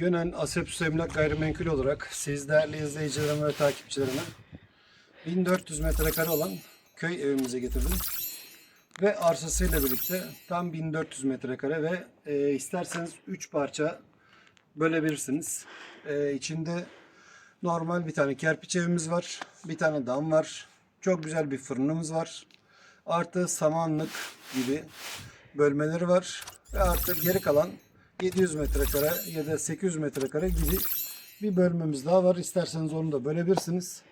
Gönen Asepsus Emlak Gayrimenkul olarak siz değerli izleyicilerime ve takipçilerime 1400 metrekare olan köy evimize getirdim. Ve arsasıyla birlikte tam 1400 metrekare ve e, isterseniz 3 parça bölebilirsiniz. E, içinde normal bir tane kerpiç evimiz var. Bir tane dam var. Çok güzel bir fırınımız var. Artı samanlık gibi bölmeleri var. Ve artı geri kalan 700 metrekare ya da 800 metrekare gibi bir bölmemiz daha var. İsterseniz onu da bölebilirsiniz.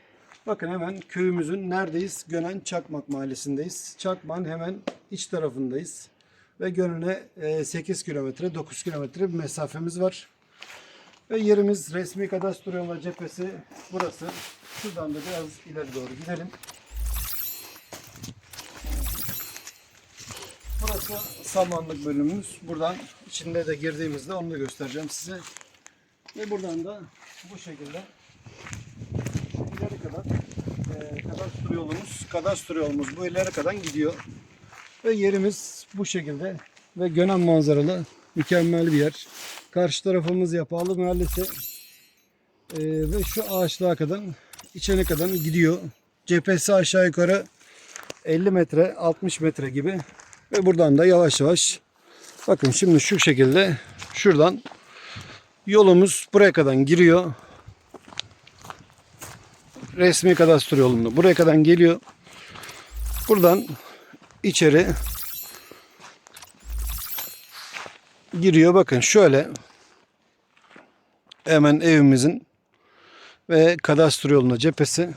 Bakın hemen köyümüzün neredeyiz? Gönen Çakmak mahallesindeyiz. Çakmak'ın hemen iç tarafındayız. Ve Gönen'e e, 8 kilometre, 9 kilometre bir mesafemiz var. Ve yerimiz resmi kadastro yolu cephesi burası. Şuradan da biraz ileri doğru gidelim. Burası samanlık bölümümüz. Buradan içinde de girdiğimizde onu da göstereceğim size. Ve buradan da bu şekilde ileri kadar e, kadastro yolumuz, kadastro yolumuz bu ileri kadar gidiyor. Ve yerimiz bu şekilde ve Gönen manzaralı mükemmel bir yer. Karşı tarafımız Yapalı Mahallesi E, ve şu ağaçlığa kadar içene kadar gidiyor. Cephesi aşağı yukarı 50 metre 60 metre gibi ve buradan da yavaş yavaş bakın şimdi şu şekilde şuradan yolumuz buraya kadar giriyor. Resmi kadastro yolunda buraya kadar geliyor. Buradan içeri giriyor. Bakın şöyle hemen evimizin ve kadastro yoluna cephesi.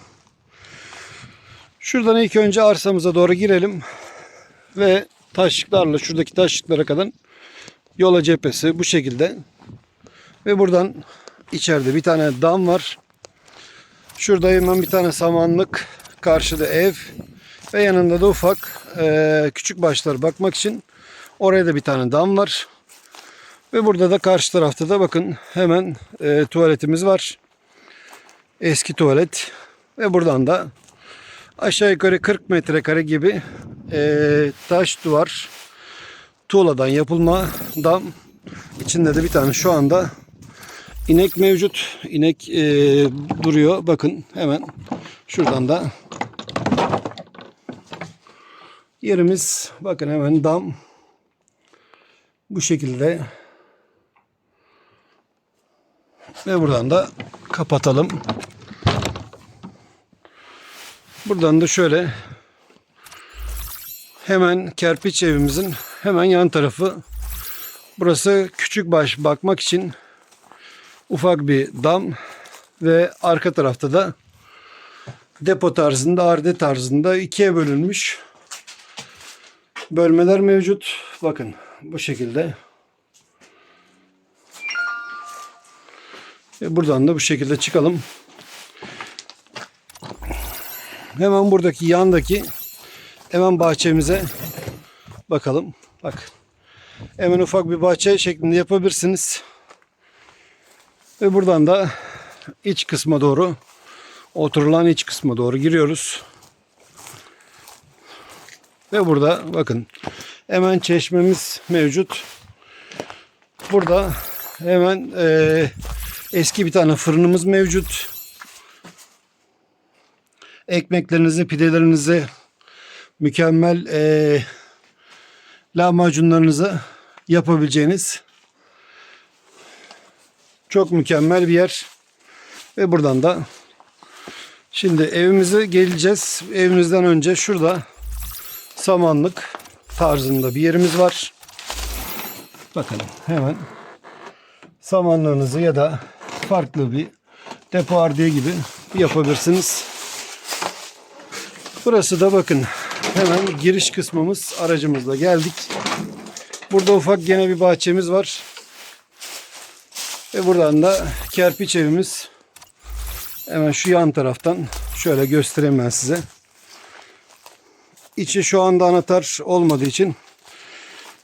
Şuradan ilk önce arsamıza doğru girelim ve taşlıklarla şuradaki taşlıklara kadar yola cephesi bu şekilde. Ve buradan içeride bir tane dam var. Şurada hemen bir tane samanlık, karşıda ev ve yanında da ufak eee, küçük başlar bakmak için oraya da bir tane dam var. Ve burada da karşı tarafta da bakın hemen eee, tuvaletimiz var. Eski tuvalet ve buradan da aşağı yukarı 40 metrekare gibi eee, taş duvar tuğladan yapılma dam içinde de bir tane şu anda inek mevcut. İnek eee, duruyor. Bakın hemen şuradan da yerimiz bakın hemen dam bu şekilde. Ve buradan da kapatalım. Buradan da şöyle hemen kerpiç evimizin hemen yan tarafı. Burası küçük baş bakmak için ufak bir dam ve arka tarafta da depo tarzında, arde tarzında ikiye bölünmüş bölmeler mevcut. Bakın bu şekilde. Ve buradan da bu şekilde çıkalım. Hemen buradaki yandaki hemen bahçemize bakalım. Bak. Hemen ufak bir bahçe şeklinde yapabilirsiniz. Ve buradan da iç kısma doğru oturulan iç kısma doğru giriyoruz. Ve burada bakın hemen çeşmemiz mevcut. Burada hemen eee, eski bir tane fırınımız mevcut ekmeklerinizi, pidelerinizi, mükemmel eee lahmacunlarınızı yapabileceğiniz çok mükemmel bir yer. Ve buradan da şimdi evimize geleceğiz. Evimizden önce şurada samanlık tarzında bir yerimiz var. Bakın hemen samanlığınızı ya da farklı bir depo ardiye gibi yapabilirsiniz. Burası da bakın hemen giriş kısmımız aracımızla geldik. Burada ufak gene bir bahçemiz var. Ve buradan da kerpiç evimiz. Hemen şu yan taraftan şöyle göstereyim ben size. İçi şu anda anahtar olmadığı için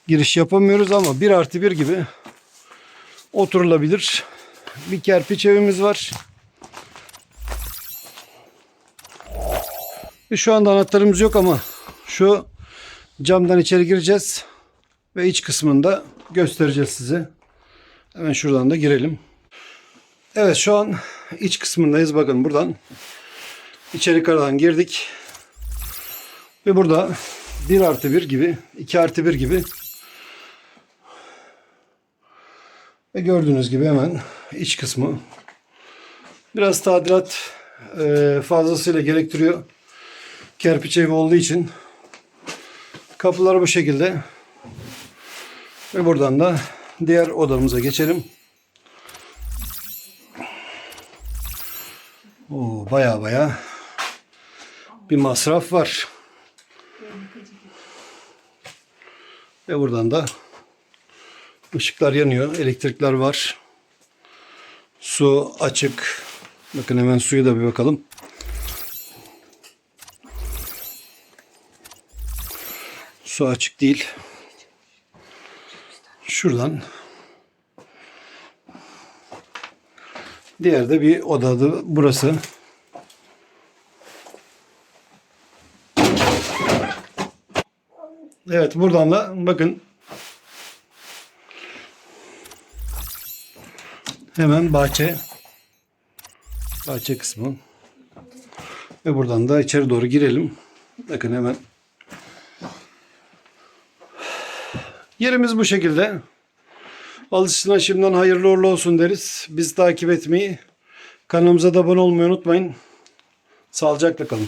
giriş yapamıyoruz ama bir artı bir gibi oturulabilir. Bir kerpiç evimiz var. Şu anda anahtarımız yok ama şu camdan içeri gireceğiz ve iç kısmında göstereceğiz size. Hemen şuradan da girelim. Evet şu an iç kısmındayız. Bakın buradan içeri karadan girdik. Ve burada 1 artı 1 gibi 2 artı 1 gibi ve gördüğünüz gibi hemen iç kısmı biraz tadilat e, fazlasıyla gerektiriyor. Kerpiç evi olduğu için kapılar bu şekilde ve buradan da diğer odamıza geçelim. Oo, baya baya bir masraf var. Ve buradan da ışıklar yanıyor. Elektrikler var. Su açık. Bakın hemen suyu da bir bakalım. Su açık değil. Şuradan Diğer de bir odadı burası. Evet buradan da bakın hemen bahçe bahçe kısmı ve buradan da içeri doğru girelim. Bakın hemen yerimiz bu şekilde. Alışına şimdiden hayırlı uğurlu olsun deriz. Bizi takip etmeyi, kanalımıza da abone olmayı unutmayın. Sağlıcakla kalın.